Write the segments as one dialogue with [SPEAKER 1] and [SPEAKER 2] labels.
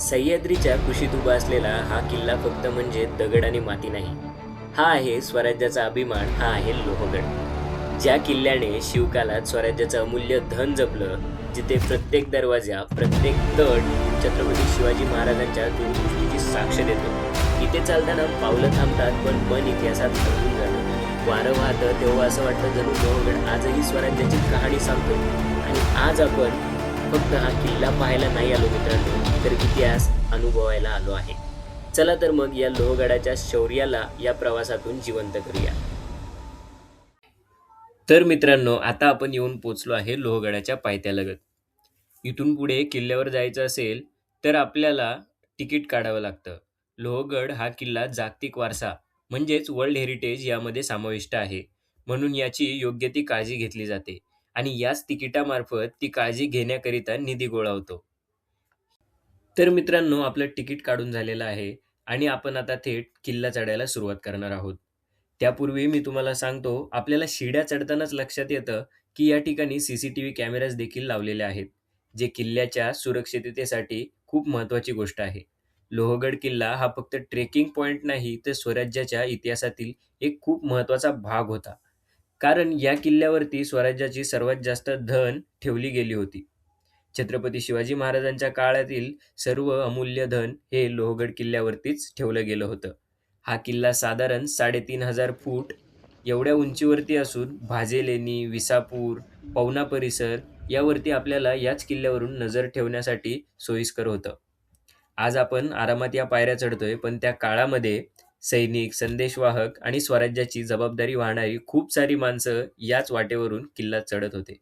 [SPEAKER 1] सह्याद्रीच्या कुशीत उभा असलेला हा किल्ला फक्त म्हणजे दगड आणि माती नाही. हा आहे स्वराज्याचा अभिमान हा आहे लोहगड. ज्या किल्ल्याने शिवकालात स्वराज्याचं अमूल्य धन जपलं जिथे प्रत्येक दरवाजा प्रत्येक तट छत्रपती शिवाजी महाराजांच्या दूरदृष्टीची साक्ष देतो. इथे चालताना पावलं थांबतात पण मन इतिहासात हरवून जातं वारं वाहतं तेव्हा असं वाटतं जणू लोहगड आजही स्वराज्याची कहाणी सांगतो आणि आज आपण फक्त हा किल्ला पाहायला नाही आलो मित्रांनो तर इतिहास अनुभवायला आलो आहे. चला तर मग या लोहगडाच्या शौर्याला या प्रवासातून जिवंत करूया. तर मित्रांनो आता आपण येऊन पोचलो आहे लोहगडाच्या पायथ्यालगत. इथून पुढे किल्ल्यावर जायचं असेल तर आपल्याला तिकीट काढावं लागतं. लोहगड हा किल्ला जागतिक वारसा म्हणजेच वर्ल्ड हेरिटेज यामध्ये समाविष्ट आहे. म्हणून याची योग्य ती काळजी घेतली जाते आणि याच तिकिटामार्फत ती काळजी घेण्याकरिता निधी गोळा होतो. तर मित्रांनो आपलं तिकीट काढून झालेलं आहे आणि आपण आता थेट किल्ला चढायला सुरुवात करणार आहोत. त्यापूर्वी मी तुम्हाला सांगतो आपल्याला शिड्या चढतानाच लक्षात येतं की या ठिकाणी सीसीटीव्ही कॅमेराज देखील लावलेले आहेत जे किल्ल्याच्या सुरक्षिततेसाठी खूप महत्त्वाची गोष्ट आहे. लोहगड किल्ला हा फक्त ट्रेकिंग पॉईंट नाही तर स्वराज्याच्या इतिहासातील एक खूप महत्त्वाचा भाग होता. कारण या किल्ल्यावरती स्वराज्याची सर्वात जास्त धन ठेवली गेली होती. छत्रपती शिवाजी महाराजांच्या काळातील सर्व अमूल्य धन हे लोहगड किल्ल्यावरतीच ठेवलं गेलं होतं. हा किल्ला साधारण साडेतीन हजार फूट एवढ्या उंचीवरती असून भाजेलेणी विसापूर पवना परिसर यावरती आपल्याला याच किल्ल्यावरून नजर ठेवण्यासाठी सोयीस्कर होतं. आज आपण आरामात या पायऱ्या चढतोय पण त्या काळामध्ये सैनिक संदेशवाहक आणि स्वराज्याची जबाबदारी वाहणारी खूप सारी माणसं याच वाटेवरून किल्ला चढत होते.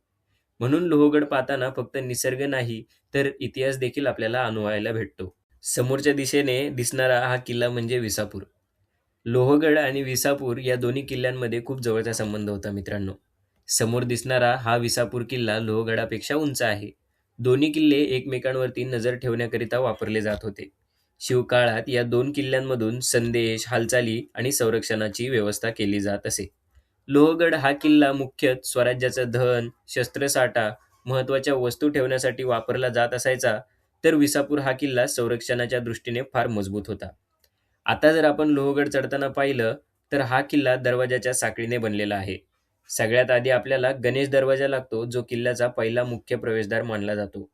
[SPEAKER 1] म्हणून लोहगड पाहताना फक्त निसर्ग नाही तर इतिहास देखील आपल्याला अनुभवायला भेटतो. समोरच्या दिशेने दिसणारा हा किल्ला म्हणजे विसापूर. लोहगड आणि विसापूर या दोन्ही किल्ल्यांमध्ये खूप जवळचा संबंध होता मित्रांनो. समोर दिसणारा हा विसापूर किल्ला लोहगडापेक्षा उंच आहे. दोन्ही किल्ले एकमेकांवरती नजर ठेवण्याकरिता वापरले जात होते. शिवकाळात या दोन किल्ल्यांमधून संदेश हालचाली आणि संरक्षणाची व्यवस्था केली जात असे. लोहगड हा किल्ला मुख्यत स्वराज्याचं धन शस्त्रसाठा महत्त्वाच्या वस्तू ठेवण्यासाठी वापरला जात असायचा तर विसापूर हा किल्ला संरक्षणाच्या दृष्टीने फार मजबूत होता. आता जर आपण लोहगड चढताना पाहिलं तर हा किल्ला दरवाजाच्या साखळीने बनलेला आहे. सगळ्यात आधी आपल्याला गणेश दरवाजा लागतो जो किल्ल्याचा पहिला मुख्य प्रवेशद्वार मानला जातो.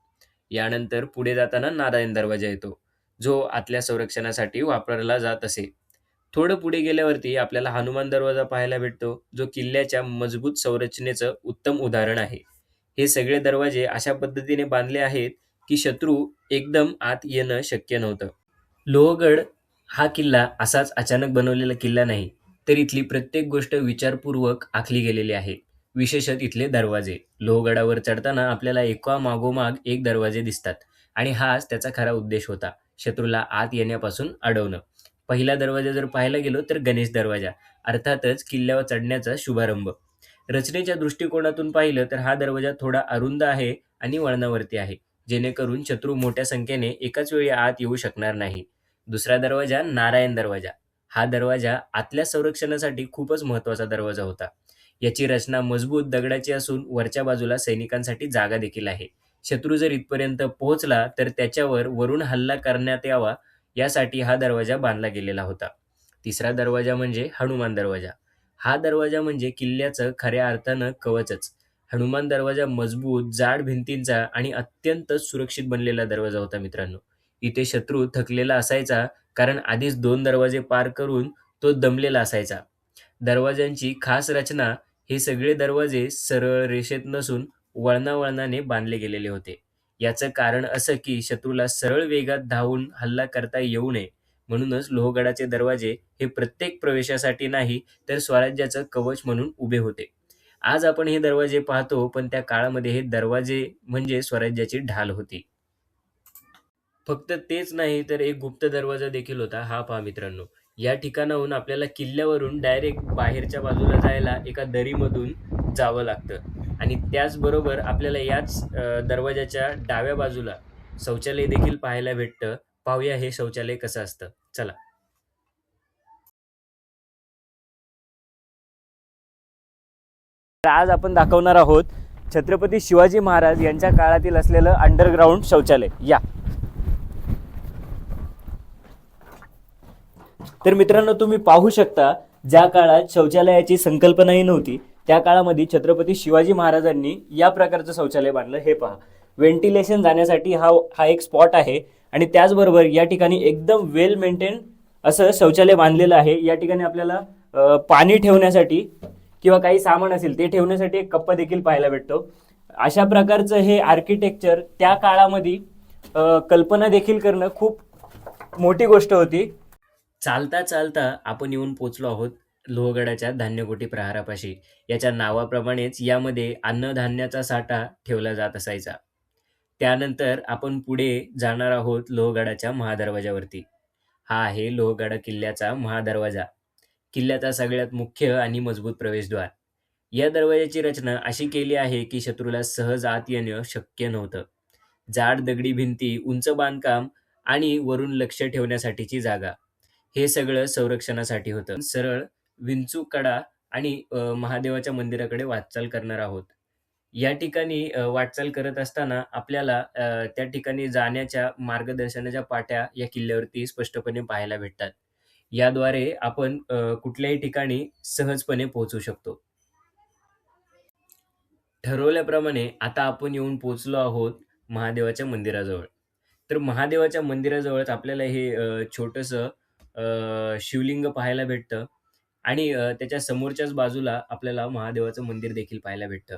[SPEAKER 1] यानंतर पुढे जाताना नारायण दरवाजा येतो जो आतल्या संरक्षणासाठी वापरला जात असे. थोडं पुढे गेल्यावरती आपल्याला हनुमान दरवाजा पाहायला भेटतो जो किल्ल्याच्या मजबूत संरचनेचं उत्तम उदाहरण आहे. हे सगळे दरवाजे अशा पद्धतीने बांधले आहेत की शत्रू एकदम आत येणं शक्य नव्हतं. लोहगड हा किल्ला असाच अचानक बनवलेला किल्ला नाही तर इथली प्रत्येक गोष्ट विचारपूर्वक आखली गेलेली आहे. विशेषत इथले दरवाजे. लोहगडावर चढताना आपल्याला एका मागोमाग एक दरवाजे दिसतात आणि हाच त्याचा खरा उद्देश होता शत्रूला आत येण्यापासून अडवणं. पहिला दरवाजा जर पाहायला गेलो तर गणेश दरवाजा अर्थातच किल्ल्यावर चढण्याचा शुभारंभ. रचनेच्या दृष्टिकोनातून पाहिलं तर हा दरवाजा थोडा अरुंद आहे आणि वळणावरती आहे जेणेकरून शत्रू मोठ्या संख्येने एकाच वेळी आत येऊ शकणार नाही. दुसरा दरवाजा नारायण दरवाजा. हा दरवाजा आतल्या संरक्षणासाठी खूपच महत्त्वाचा दरवाजा होता. याची रचना मजबूत दगडाची असून वरच्या बाजूला सैनिकांसाठी जागा देखील आहे. शत्रू जर इथपर्यंत पोहोचला तर त्याच्यावर वरून हल्ला करण्यात यावा यासाठी हा दरवाजा बांधला गेलेला होता. तिसरा दरवाजा म्हणजे हनुमान दरवाजा. हा दरवाजा म्हणजे किल्ल्याचं खऱ्या अर्थानं कवचच. हनुमान दरवाजा मजबूत जाड भिंतींचा आणि अत्यंत सुरक्षित बनलेला दरवाजा होता मित्रांनो. इथे शत्रू थकलेला असायचा कारण आधीच दोन दरवाजे पार करून तो दमलेला असायचा. दरवाजांची खास रचना हे सगळे दरवाजे सरळ रेषेत नसून वळणावळणाने बांधले गेलेले होते. याचं कारण असं की शत्रूला सरळ वेगात धावून हल्ला करता येऊ नये म्हणूनच लोहगडाचे दरवाजे हे प्रत्येक प्रवेशासाठी नाही तर स्वराज्याचं कवच म्हणून उभे होते. आज आपण हे दरवाजे पाहतो पण त्या काळामध्ये हे दरवाजे म्हणजे स्वराज्याची ढाल होती. फक्त तेच नाही तर एक गुप्त दरवाजा देखील होता हा पहा मित्रांनो. या ठिकाणाहून आपल्याला किल्ल्यावरून डायरेक्ट बाहेरच्या बाजूला जायला एका दरीमधून जावं लागतं. आणि त्याचबरोबर आपल्याला याच दरवाजाच्या डाव्या बाजूला शौचालय देखील पाहायला भेटतं. पाहूया हे शौचालय कसं असतं. चला. तर आज आपण दाखवणार आहोत छत्रपती शिवाजी महाराज यांच्या काळातील असलेलं अंडरग्राऊंड शौचालय. या. तर मित्रांनो तुम्ही पाहू शकता ज्या काळात शौचालयाची संकल्पनाही नव्हती त्या काळामध्ये छत्रपती शिवाजी महाराजांनी या प्रकारचं शौचालय बांधलं हे पहा. व्हेंटिलेशन जाण्यासाठी हा हा एक स्पॉट आहे आणि त्याचबरोबर या ठिकाणी एकदम वेल मेंटेन असं शौचालय बांधलेलं आहे. या ठिकाणी आपल्याला पाणी ठेवण्यासाठी किंवा काही सामान असेल ते ठेवण्यासाठी एक कप्पा देखील पाहायला भेटतो. अशा प्रकारचं हे आर्किटेक्चर त्या काळामध्ये कल्पना देखील करणं खूप मोठी गोष्ट होती. चालता चालता आपण येऊन पोचलो आहोत लोहगडाच्या धान्यकोटी प्रहारापाशी. याच्या नावाप्रमाणेच यामध्ये अन्नधान्याचा साठा ठेवला जात असायचा. त्यानंतर आपण पुढे जाणार आहोत लोहगडाच्या महादरवाजावरती. हा आहे लोहगडा किल्ल्याचा महादरवाजा. किल्ल्याचा सगळ्यात मुख्य आणि मजबूत प्रवेशद्वार. या दरवाजाची रचना अशी केली आहे की शत्रूला सहज आत येणं शक्य नव्हतं. जाड दगडी भिंती उंच बांधकाम आणि वरून लक्ष ठेवण्यासाठीची जागा. हे सगळं संरक्षणासाठी होतं. सरळ विंचू कडा आणि महादेवाच्या मंदिराकडे वाटचाल करणार आहोत. या ठिकाणी वाटचाल करत असताना आपल्याला त्या ठिकाणी जाण्याच्या मार्गदर्शनाच्या पाट्या या किल्ल्यावरती स्पष्टपणे पाहायला भेटतात. याद्वारे आपण कुठल्याही ठिकाणी सहजपणे पोहोचू शकतो. ठरवल्याप्रमाणे आता आपण येऊन पोचलो आहोत महादेवाच्या मंदिराजवळ. तर महादेवाच्या मंदिराजवळच आपल्याला हे अ, छोटंसं अ, शिवलिंग पाहायला भेटतं. आणि अ, त्याच्या समोरच्याच बाजूला आपल्याला महादेवाचं मंदिर देखील पाहायला भेटतं.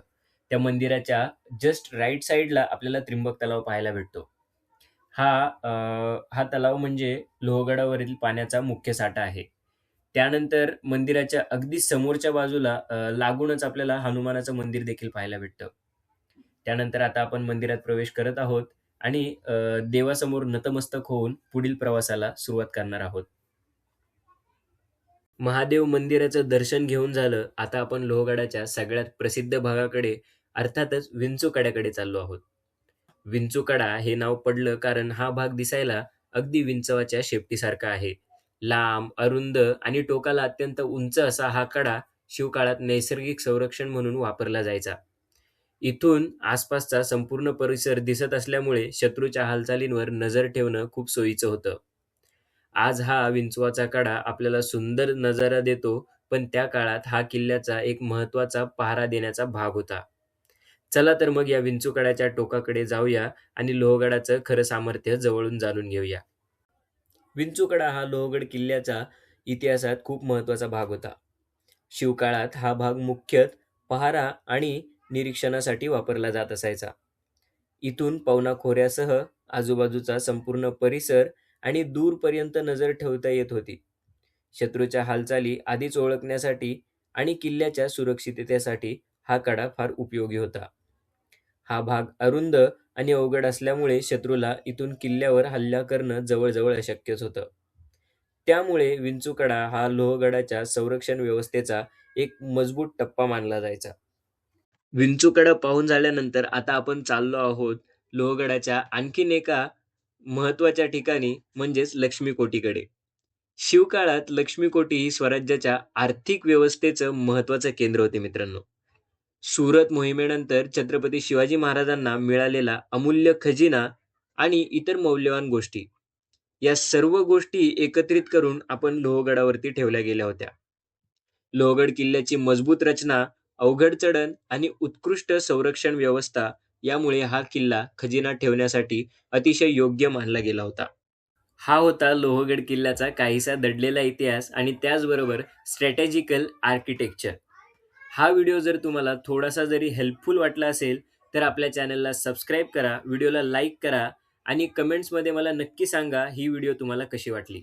[SPEAKER 1] त्या मंदिराच्या जस्ट राईट साईडला आपल्याला त्रिंबक तलाव पाहायला भेटतो. हा अ, हा तलाव म्हणजे लोहगडावरील पाण्याचा मुख्य साठा आहे. त्यानंतर मंदिराच्या अगदी समोरच्या बाजूला अ, लागूनच आपल्याला हनुमानाचं मंदिर देखील पाहायला भेटतं. त्यानंतर आता आपण मंदिरात प्रवेश करत आहोत आणि अ, देवासमोर नतमस्तक होऊन पुढील प्रवासाला सुरुवात करणार आहोत. महादेव मंदिराचं दर्शन घेऊन झालं. आता आपण लोहगडाच्या सगळ्यात प्रसिद्ध भागाकडे अर्थातच विंचूकड्याकडे चाललो आहोत. विंचूकडा हे नाव पडलं कारण हा भाग दिसायला अगदी विंचवाच्या शेपटीसारखा आहे. लांब अरुंद आणि टोकाला अत्यंत उंच असा हा कडा शिवकाळात नैसर्गिक संरक्षण म्हणून वापरला जायचा. इथून आसपासचा संपूर्ण परिसर दिसत असल्यामुळे शत्रूच्या हालचालींवर नजर ठेवणं खूप सोयीचं होतं. आज हा विंचवाचा कडा आपल्याला सुंदर नजारा देतो पण त्या काळात हा किल्ल्याचा एक महत्त्वाचा पहारा देण्याचा भाग होता. चला तर मग या विंचूकडाच्या टोकाकडे जाऊया आणि लोहगडाचं खरं सामर्थ्य जवळून जाणून घेऊया. विंचूकडा हा लोहगड किल्ल्याचा इतिहासात खूप महत्त्वाचा भाग होता. शिवकाळात हा भाग मुख्यत पहारा आणि निरीक्षणासाठी वापरला जात असायचा. इथून पवना खोऱ्यासह आजूबाजूचा संपूर्ण परिसर आणि दूरपर्यंत नजर ठेवता येत होती. शत्रूच्या हालचाली आधीच ओळखण्यासाठी आणि किल्ल्याच्या सुरक्षिततेसाठी हा कडा फार उपयोगी होता. हा भाग अरुंद आणि अवघड असल्यामुळे शत्रूला इथून किल्ल्यावर हल्ला करणं जवळजवळ अशक्यच होतं. त्यामुळे विंचूकडा हा लोहगडाच्या संरक्षण व्यवस्थेचा एक मजबूत टप्पा मानला जायचा. विंचूकडा पाहून झाल्यानंतर आता आपण चाललो आहोत लोहगडाच्या आणखीन एका महत्त्वाच्या ठिकाणी म्हणजेच लक्ष्मीकोटीकडे शिवकाळात लक्ष्मीकोटी ही स्वराज्याच्या आर्थिक व्यवस्थेचं महत्वाचं केंद्र होते मित्रांनो. सुरत मोहिमेनंतर छत्रपती शिवाजी महाराजांना मिळालेला अमूल्य खजिना आणि इतर मौल्यवान गोष्टी. या सर्व गोष्टी एकत्रित करून आपण लोहगडावरती ठेवल्या गेल्या होत्या. लोहगड किल्ल्याची मजबूत रचना अवघड चढण आणि उत्कृष्ट संरक्षण व्यवस्था यामुळे हा किल्ला खजिना ठेवण्यासाठी अतिशय योग्य मानला गेला होता. हा होता लोहगड किल्ल्याचा काहीसा दडलेला इतिहास आणि त्याचबरोबर स्ट्रॅटेजिकल आर्किटेक्चर हा व्हिडिओ जर तुम्हाला थोडासा जरी हेल्पफुल वाटला असेल तर आपल्या चॅनलला सबस्क्राईब करा व्हिडिओला लाईक करा आणि कमेंट्समध्ये मला नक्की सांगा ही व्हिडिओ तुम्हाला कशी वाटली.